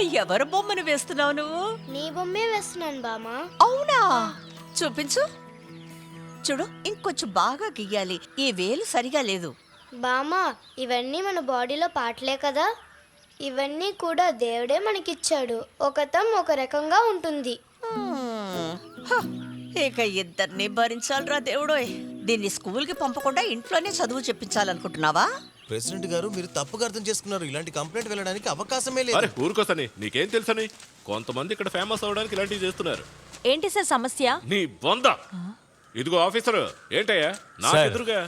ఎవరు బొమ్మను వేస్తున్నావు నువ్వు? నీ బొమ్మే వేస్తున్నాను బామా అవునా? చూపించు. చూడు ఇంకొంచెం బాగా గీయాలి. ఈ వేలు సరిగా లేదు. బామా ఇవన్నీ మన బాడీలో పాటలే కదా. ఇవన్నీ కూడా దేవుడే మనకిచ్చాడు. ఒకతం ఒక రకంగా ఉంటుంది. హ్మ్. హ, ఇక ఇద్దరిని భరించాలిరా దేవుడోయ్. దీన్ని స్కూల్కి పంపకుండా ఇంట్లోనే చదువు చెప్పించాలనుకుంటున్నావా? ప్రెసిడెంట్ గారు మీరు తప్పుగా అర్థం చేసుకున్నారు. ఇలాంటి కంప్లైంట్ వెళ్ళడానికి అవకాశమే అరే లేదు ఊరుకోసని నీకేం తెలుసని కొంతమంది ఇక్కడ ఫేమస్ అవడానికి ఇలాంటివి చేస్తున్నారు. ఏంటి సార్ సమస్య? నీ బొంద! ఇదిగో ఆఫీసర్ ఏంటయ్యా? నా సార్. ఎదురుగా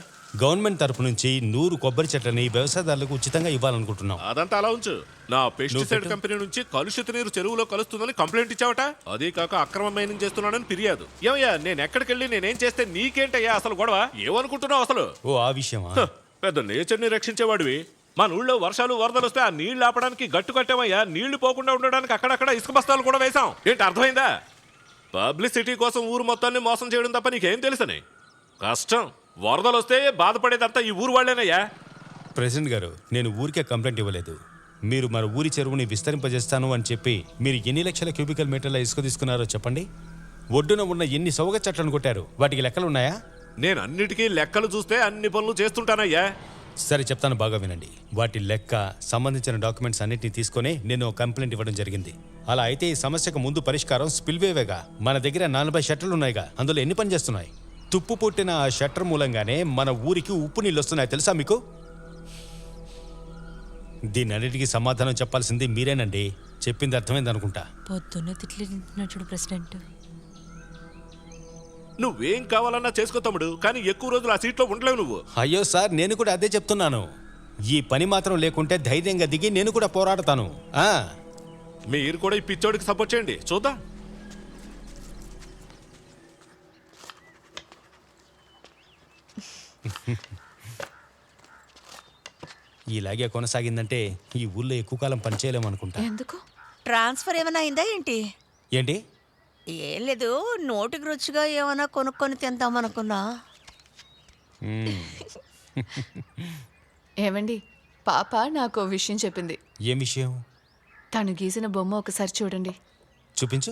గవర్నమెంట్ తరపు నుంచి నూరు కొబ్బరి చెట్లని వ్యవసాయదారులకు ఉచితంగా ఇవ్వాలనుకుంటున్నాం. అదంతా అలా ఉంచు. నా పెస్టిసైడ్ పెట్టు. కంపెనీ నుంచి కలుషిత నీరు చెరువులో కలుస్తుందని కంప్లైంట్ ఇచ్చావట? అదే కాక అక్రమ మైనింగ్ చేస్తున్నానని ఫిర్యాదు. ఏమయ్యా నేను ఎక్కడికి వెళ్ళి నేనేం చేస్తే నీకేంటయ్యా అసలు గొడవ? ఏమనుకుంటున్నావు అసలు? ఓ ఆ విషయమా? హ, పెద్ద నేచర్ని రక్షించేవాడివి. మన ఊళ్ళో వర్షాలు వరదలు వస్తే ఆ నీళ్ళు ఆపడానికి గట్టు కట్టామయ్యా. నీళ్ళు పోకుండా ఉండడానికి అక్కడక్కడ ఇసుక బస్తాలు కూడా వేశాం. ఏంటి అర్థమైందా? పబ్లిసిటీ కోసం ఊరు మొత్తాన్ని మోసం చేయడం తప్ప నీకేం తెలుసని? కష్టం. వరదలు వస్తే బాధపడేదంతా ఈ ఊరు వాళ్ళేనయ్యా. ప్రెసిడెంట్ గారు నేను ఊరికే కంప్లైంట్ ఇవ్వలేదు. మీరు మన ఊరి చెరువుని విస్తరింపజేస్తాను అని చెప్పి మీరు ఎన్ని లక్షల క్యూబికల్ మీటర్ల ఇసుక తీసుకున్నారో చెప్పండి? ఒడ్డున ఉన్న ఎన్ని సౌగ చెట్లను కొట్టారు? వాటికి లెక్కలు ఉన్నాయా నేను అన్నిటికీ లెక్కలు చూస్తే అన్ని పనులు చేస్తుంటానయ్యా. సరే చెప్తాను బాగా వినండి. వాటి లెక్క సంబంధించిన డాక్యుమెంట్స్ అన్నిటిని తీసుకొని నేను ఒక కంప్లైంట్ ఇవ్వడం జరిగింది. అలా అయితే ఈ సమస్యకు ముందు పరిష్కారం స్పిల్వేవేగా? మన దగ్గర నలభై షట్టర్లు ఉన్నాయిగా? అందులో ఎన్ని పని చేస్తున్నాయి? తుప్పు పుట్టిన ఆ షట్టర్ మూలంగానే మన ఊరికి ఉప్పు నీళ్ళు వస్తున్నాయి తెలుసా మీకు? దీని అన్నిటికీ సమాధానం చెప్పాల్సింది మీరేనండి. చెప్పింది అర్థమైంది అనుకుంటా పొద్దున్నే తిట్లు తింటున్నాడు చూడు ప్రెసిడెంట్. నువ్వేం కావాలన్నా చేసుకో తమ్ముడు కానీ ఎక్కువ రోజులు ఆ సీట్లో ఉండలేవు నువ్వు. అయ్యో సార్ నేను కూడా అదే చెప్తున్నాను. ఈ పని మాత్రం లేకుంటే ధైర్యంగా దిగి నేను కూడా పోరాడతాను. ఆ? మీరు కూడా ఈ పిచ్చోడికి సపోర్ట్ చేయండి. చూద్దాం. ఇలాగే కొనసాగిందంటే ఈ ఊళ్ళో ఎక్కువ కాలం పనిచేయలేము అనుకుంటా ఎందుకు? ట్రాన్స్ఫర్ ఏమైనా అయిందా ఏంటి? ఏంటి? ఏం లేదు నోటికి రుచిగా ఏమైనా కొనుక్కొని తిందామనుకున్నా మ్మ్. ఏమండి పాప నాకు విషయం చెప్పింది. ఏం విషయం? తను గీసిన బొమ్మ ఒకసారి చూడండి. చూపించు.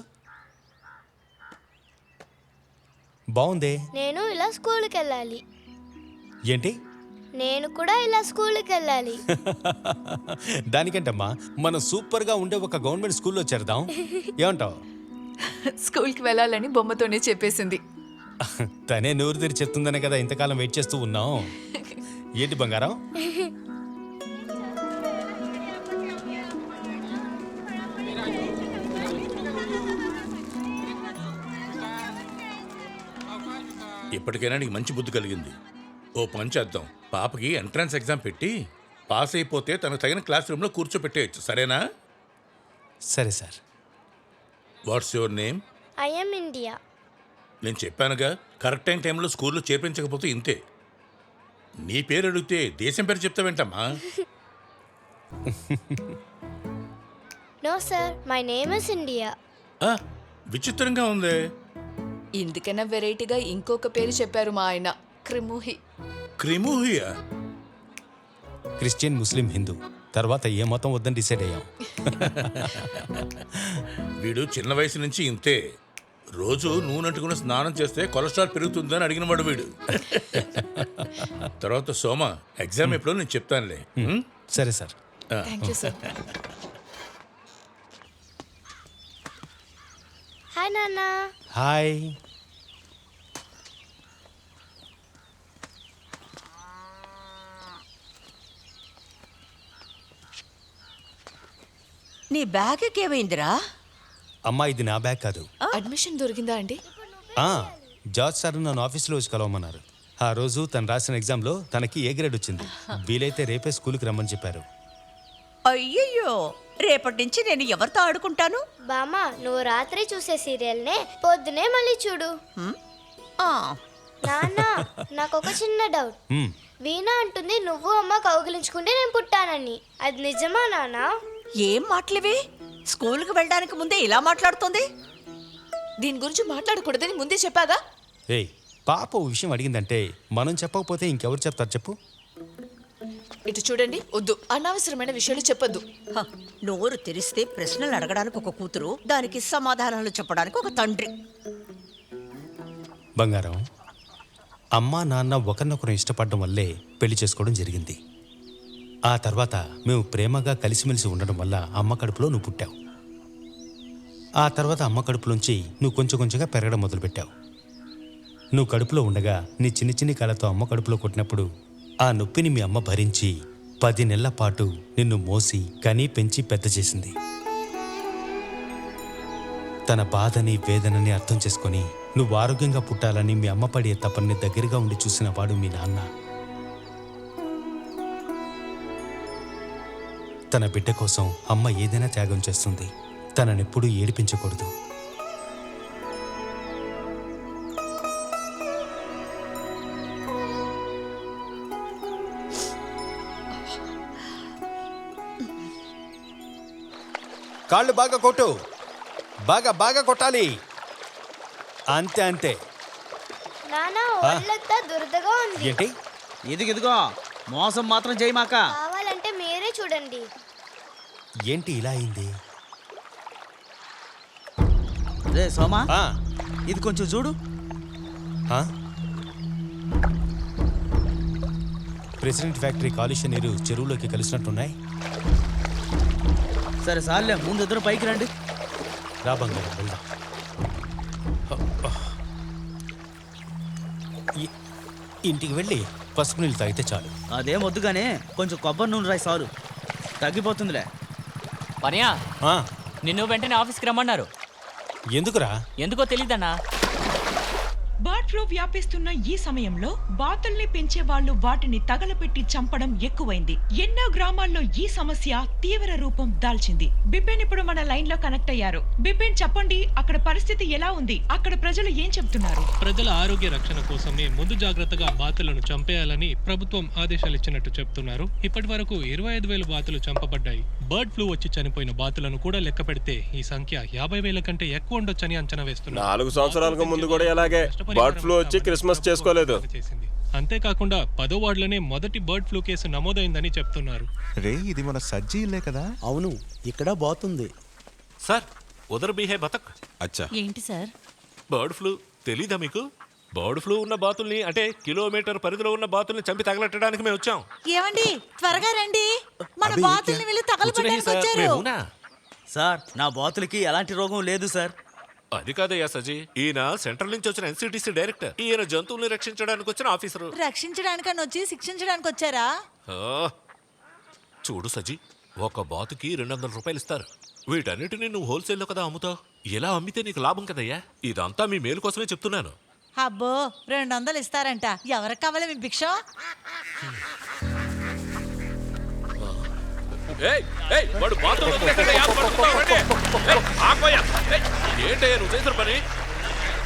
బాగుందే నేను ఇలా స్కూల్కి వెళ్ళాలి ఏంటి? నేను కూడా ఇలా స్కూల్కి వెళ్ళాలి దానికంటమ్మా మనం సూపర్గా ఉండే ఒక గవర్నమెంట్ స్కూల్లో చేరదాం. ఏమంటావు? స్కూల్కి వెళ్ళాలని బొమ్మతోనే చెప్పేసింది. తనే నోరు తెరి చెప్తుందనే కదా ఇంతకాలం వెయిట్ చేస్తూ ఉన్నాం ఏంటి బంగారం? ఇప్పటికైనా నీకు మంచి బుద్ధి కలిగింది. ఓ పని చేద్దాం. పాపకి ఎంట్రన్స్ ఎగ్జామ్ పెట్టి పాస్ అయిపోతే తనకు తగిన క్లాస్ రూమ్లో కూర్చోపెట్టేయచ్చు. సరేనా? సరే sir. What's your name? I'm India. నేను చెప్పానుగా కరెక్ట్ అయిన టైంలో స్కూల్లో చేర్పించకపోతే ఇంతే. నీ పేరు అడిగితే దేశం పేరు చెప్తావేంటమ్మా no sir my name is India ఆ, విచిత్రంగా ఉందే. ఇందుకైనా వెరైటీగా ఇంకొక పేరు చెప్పారు మా ఆయన క్రిముహి. క్రిముహియా? క్రిస్టియన్ ముస్లిం హిందూ. తర్వాత ఏ మతం వద్దని డిసైడ్ అయ్యాం. వీడు చిన్న వయసు నుంచి ఇంతే. రోజు నూనె అంటుకుని స్నానం చేస్తే కొలెస్ట్రాల్ పెరుగుతుందని అడిగినవాడు వీడు. తర్వాత సోమ ఎగ్జామ్ ఎప్పుడో నేను చెప్తానులే. ఉం? సరే sir. Thank you sir hi నాన్న. హాయ్ నీ బ్యాగ్కి ఏమైందిరా? అమ్మా ఇది నా బ్యాగ్ కాదు. అడ్మిషన్ దొరికిందా అండి? ఆ, జార్జ్ సార్ నన్ను ఆఫీస్లో వచ్చి కలవమన్నారు. ఆ రోజు తను రాసిన ఎగ్జామ్లో తనకి ఏ గ్రేడ్ వచ్చింది? వీలైతే రేపే స్కూల్కి రమ్మని చెప్పారు. అయ్యయ్యో రేపటి నుంచి నేను ఎవరితో ఆడుకుంటాను? బామా నువ్వు రాత్రి చూసే సీరియల్నే పొద్దునే మళ్ళీ చూడు. హ్మ్? ఆ, నాన్న నాకు ఒక చిన్న డౌట్. మ్మ్. వీణ అంటుంది నువ్వు అమ్మ కౌగిలించుకుంటే నేను పుట్టానని. అది నిజమా నాన్న? ఏం మాటలివి? స్కూల్కి వెళ్ళడానికి ముందే ఇలా మాట్లాడుతుంది? దీని గురించి మాట్లాడకూడదని ముందే చెప్పాగా? ఏయ్ పాప ఓ విషయం అడిగిందంటే మనం చెప్పకపోతే ఇంకెవరు చెప్తారు చెప్పు. ఇటు చూడండి వద్దు. అనవసరమైన విషయాలు చెప్పొద్దు. హ, నోరు తెరిస్తే ప్రశ్నలు అడగడానికి ఒక కూతురు దానికి సమాధానాలు చెప్పడానికి ఒక తండ్రి. బంగారం అమ్మా నాన్న ఒకరినొకరు ఇష్టపడడం వల్లే పెళ్ళి చేసుకోవడం జరిగింది. ఆ తర్వాత మేము ప్రేమగా కలిసిమెలిసి ఉండడం వల్ల అమ్మ కడుపులో నువ్వు పుట్టావు. ఆ తర్వాత అమ్మ కడుపులోంచి నువ్వు కొంచెం కొంచెంగా పెరగడం మొదలుపెట్టావు. నువ్వు కడుపులో ఉండగా నీ చిన్ని చిన్ని కాళ్ళతో అమ్మ కడుపులో కొట్టినప్పుడు ఆ నొప్పిని మీ అమ్మ భరించి పది నెలల పాటు నిన్ను మోసి కనీ పెంచి పెద్ద చేసింది. తన బాధని వేదనని అర్థం చేసుకొని నువ్వు ఆరోగ్యంగా పుట్టాలని మీ అమ్మ పడే తపన్ని దగ్గరగా ఉండి చూసిన వాడు మీ నాన్న. తన బిడ్డ కోసం అమ్మ ఏదైనా త్యాగం చేస్తుంది. తననెప్పుడూ ఏడిపించకూడదు. కాళ్ళు బాగా కొట్టు. బాగా బాగా కొట్టాలి. అంతే అంతే. ఏంటి? ఇదిగో ఇదిగో మోసం మాత్రం చేయమాక. ఏంటి ఇలా అయింది? రే సోమా? ఆ, ఇది కొంచెం చూడు. ఆ? ప్రెసిడెంట్ ఫ్యాక్టరీ కాలుష్య నీరు చెరువులోకి కలిసినట్టున్నాయి. సరే సార్లే ముందు ఇద్దరు పైకి రండి. రా బంగారం వెళ్దాం. ఇ- ఇంటికి వెళ్ళి పసుపు నీళ్ళు తాగితే చాలు. అదేం వద్దుగానే కొంచెం కొబ్బరి నూనె రాయి సారు. తగ్గిపోతుందిలే. పనియా? ఆ, నిన్ను వెంటనే ఆఫీస్కి రమ్మన్నారు. ఎందుకురా? ఎందుకో తెలీదన్నా. బర్డ్ ఫ్లూ వ్యాపిస్తున్న ఈ సమయంలో బాతుల్ని పెంచే వాళ్ళు వాటిని తగలపెట్టి చంపడం ఎక్కువైంది. ఎన్నో గ్రామాల్లో ఈ సమస్య తీవ్ర రూపం దాల్చింది. బిపిన్ ఇప్పుడు మన లైన్లో కనెక్ట్ అయ్యారు. బిపిన్ చెప్పండి అక్కడ పరిస్థితి ఎలా ఉంది? అక్కడ ప్రజలు ఏం చెప్తున్నారు? ప్రజల ఆరోగ్య రక్షణ కోసమే ముందు జాగ్రత్తగా బాతులను చంపేయాలని ప్రభుత్వం ఆదేశాలు ఇచ్చినట్టు చెప్తున్నారు. ఇప్పటి వరకు ఇరవై ఐదు వేల బాతులు చంపబడ్డాయి. బర్డ్ ఫ్లూ వచ్చి చనిపోయిన బాతులను కూడా లెక్క పెడితే ఈ సంఖ్య యాభై వేల కంటే ఎక్కువ ఉండొచ్చని అంచనా వేస్తున్నారు. నాలుగు సంవత్సరాలకు ముందు కూడా ఇలాగే బర్డ్ ఫ్లూ వచ్చి క్రిస్మస్ చేసుకోలేదు. చేసింది. అంతేకాకుండా పదో వార్డులోనే మొదటి బర్డ్ ఫ్లూ కేసు నమోదైందని చెప్తున్నారు. రే ఇది మన సజ్జీ ఇల్లే కదా? అవును ఇక్కడ బాతుంది సార్ ఉదర్ బిహే బతక్. అచ్చా. ఏంటి సార్? బర్డ్ ఫ్లూ తెలీదా మీకు? బర్డ్ ఫ్లూ ఉన్న బాతుల్ని అంటే కిలోమీటర్ పరిధిలో ఉన్న బాతుల్ని చంపి తగలెట్టడానికి మేము వచ్చాం. ఏమండి? త్వరగా రండి. మన బాతుల్ని వెళ్ళి తగలబెట్టడానికి వచ్చారు? సార్ నా బాతులకి ఎలాంటి రోగం లేదు సార్. అది కాదయ్యా సజీ. ఈయన సెంట్రల్ నుంచి వచ్చిన ఎన్సిటిసి డైరెక్టర్. ఈయన జంతువుల్ని రక్షించడానికి వచ్చిన ఆఫీసరు. రక్షించడానికని వచ్చి శిక్షించడానికి వచ్చారా? చూడు సజీ ఒక బాతుకి రెండు వందల రూపాయలు ఇస్తారు. వీటన్నిటిని నువ్వు హోల్సేల్లో కదా అమ్ముతావు. ఎలా అమ్మితే నీకు లాభం కదయ్యా? ఇదంతా మీ మేలు కోసమే చెప్తున్నాను. అబ్బో రెండు వందలు ఇస్తారంట. ఎవరికి కావాలి మీ భిక్ష? ఏయ్, ఏయ్, వాడు బాతులు ఏంటయ్యా నువ్వు చేసిన పని?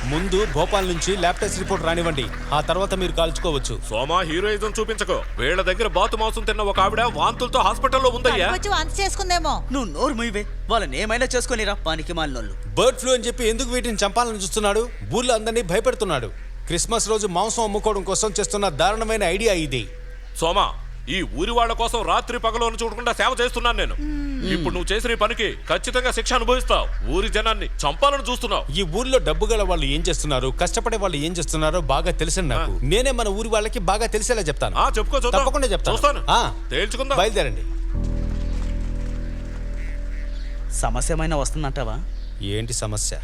ముందు భోపాల్ నుంచి ల్యాబ్ టెస్ట్ రిపోర్ట్ రానివ్వండి. ఆ తర్వాత మీరు కాల్చుకోవచ్చు. సోమా హీరోయిజం చూపించకు. వీళ్ళ దగ్గర బాతు మాంసం తిన్న ఒక ఆవిడ వాంతులతో హాస్పిటల్లో ఉందయ్యా. వచ్చి వంత చేసుకుందేమో. నువ్వు నోరు ముయ్యవే వాళ్ళని ఏమైనా చేసుకొనిరా పానికి మాలినోళ్ళు. బర్డ్ ఫ్లూ అని చెప్పి ఎందుకు వీటిని చంపాలని చూస్తున్నాడు? ఊర్లో అందరినీ భయపెడుతున్నాడు. క్రిస్మస్ రోజు మాంసం అమ్ముకోవడం కోసం చేస్తున్న దారుణమైన ఐడియా ఇది. సోమా ఈ ఊరి వాళ్ళ కోసం రాత్రి పగలను చూడకుండా సేవ చేస్తున్నాను నేను. ఇప్పుడు నువ్వు చేసిన ఈ పనికి ఖచ్చితంగా శిక్ష అనుభవిస్తావు. ఊరి జనాన్ని చంపాలని చూస్తున్నావు. ఈ ఊర్లో డబ్బు గల వాళ్ళు ఏం చేస్తున్నారు? కష్టపడే వాళ్ళు ఏం చేస్తున్నారో బాగా తెలిసిన నాకు. నేనే మన ఊరి వాళ్ళకి బాగా తెలిసేలా చెప్తాను. ఆ చెప్పుకో చూద్దాం. తప్పకుండా చెప్తాను. చూస్తాను. ఆ, తేల్చుకుందాం. బయలుదేరండి. సమస్య ఏమైనా వస్తుందంటావా? ఏంటి సమస్య?